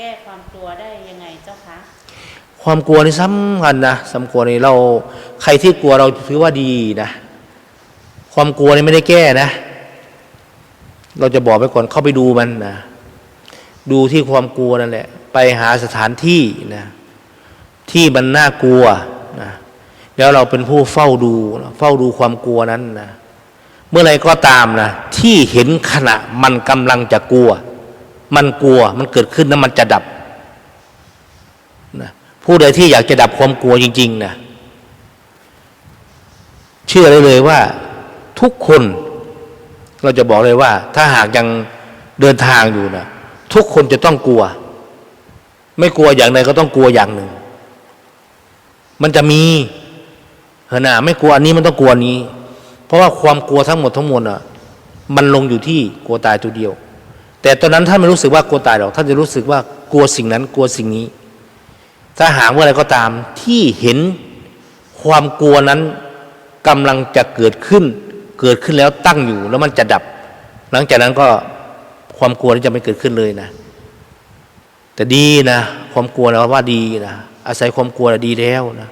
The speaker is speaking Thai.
แก้ความกลัวได้ยังไงเจ้าคะ ความกลัวนี่สำคัญนะสำคัญนี่เราใครที่กลัวเราถือว่าดีนะ ความกลัวนี่ไม่ได้แก้นะ เราจะบอกไปก่อนเข้าไปดูมันนะดูที่ความกลัวนั่นแหละ ไปหาสถานที่นะที่มันน่ากลัวนะแล้วเราเป็นผู้เฝ้าดูเฝ้าดูความกลัวนั้นนะเมื่อไรก็ตามนะที่เห็นขณะมันกำลังจะกลัว มันกลัวมันเกิดขึ้นแล้วมันจะดับนะผู้ใดที่อยากจะดับความกลัวจริงๆนะเชื่อได้เลยว่าทุกคนเราจะบอกเลยว่า ถ้าหากยังเดินทางอยู่นะทุกคนจะต้องกลัว ไม่กลัวอย่างใดก็ต้องกลัวอย่างหนึ่ง มันจะมีเห็นนะไม่กลัวอันนี้มันต้องกลัวนี้ เพราะว่าความกลัวทั้งหมดทั้งมวลอะ มันลงอยู่ที่กลัวตายตัวเดียว แต่ตอนนั้นท่านไม่รู้สึกว่ากลัวตายหรอกท่านจะรู้สึกว่ากลัวสิ่งนั้นกลัวสิ่งนี้ ถ้าหากว่าอะไรก็ตามที่เห็นความกลัวนั้นกำลังจะเกิดขึ้น เกิดขึ้นแล้วตั้งอยู่แล้วมันจะดับ หลังจากนั้นก็ความกลัวนี้จะไม่เกิดขึ้นเลยนะ แต่ดีนะ ความกลัวนะว่าดีนะอาศัยความกลัวดีแล้วนะ